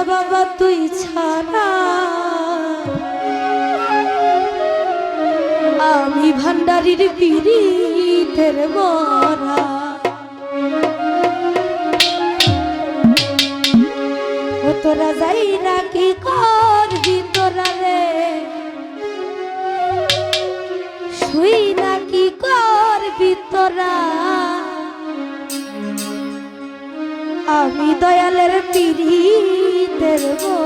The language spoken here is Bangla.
দয়াল বাবা, তুই ছাড়া। আমি ভান্ডারির পিড়িতের মরা। তোরা যাই না কি করবি তোরা রে? শুই না কি করবি তোরা? আমি দয়ালের পিড়ি হাতের